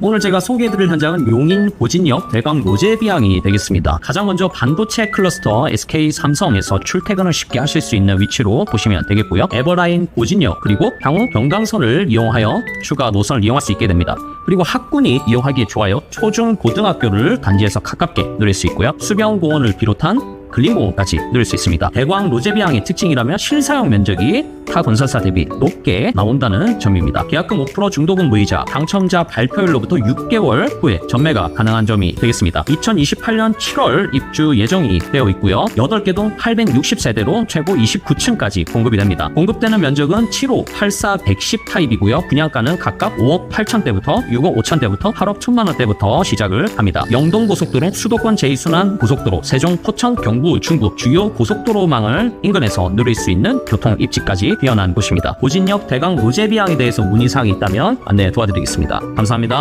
오늘 제가 소개해드릴 현장은 용인 고진역 대강 로제비앙이 되겠습니다. 가장 먼저 반도체 클러스터 SK 삼성에서 출퇴근을 쉽게 하실 수 있는 위치로 보시면 되겠고요. 에버라인 고진역 그리고 향후 경강선을 이용하여 추가 노선을 이용할 수 있게 됩니다. 그리고 학군이 이용하기에 좋아요. 초중 고등학교를 단지에서 가깝게 누릴 수 있고요. 수변공원을 비롯한 근린공원까지 누릴 수 있습니다. 대광 로제비앙의 특징이라면 실사용 면적이 타 건설사 대비 높게 나온다는 점입니다. 계약금 5% 중도금 무이자 당첨자 발표일로부터 6개월 후에 전매가 가능한 점이 되겠습니다. 2028년 7월 입주 예정이 되어 있고요. 8개 동 860세대로 최고 29층까지 공급이 됩니다. 공급되는 면적은 7호, 84, 110 타입이고요. 분양가는 각각 5억 8천대부터 6억 5천대부터 8억 1천만 원대부터 시작을 합니다. 영동고속도로 수도권 제2순환 고속도로 세종 포천 경부 중부 주요 고속도로망을 인근에서 누릴 수 있는 교통 입지까지 뛰어난 곳입니다. 고진역 대강 로제비앙에 대해서 문의사항이 있다면 안내 도와드리겠습니다. 감사합니다.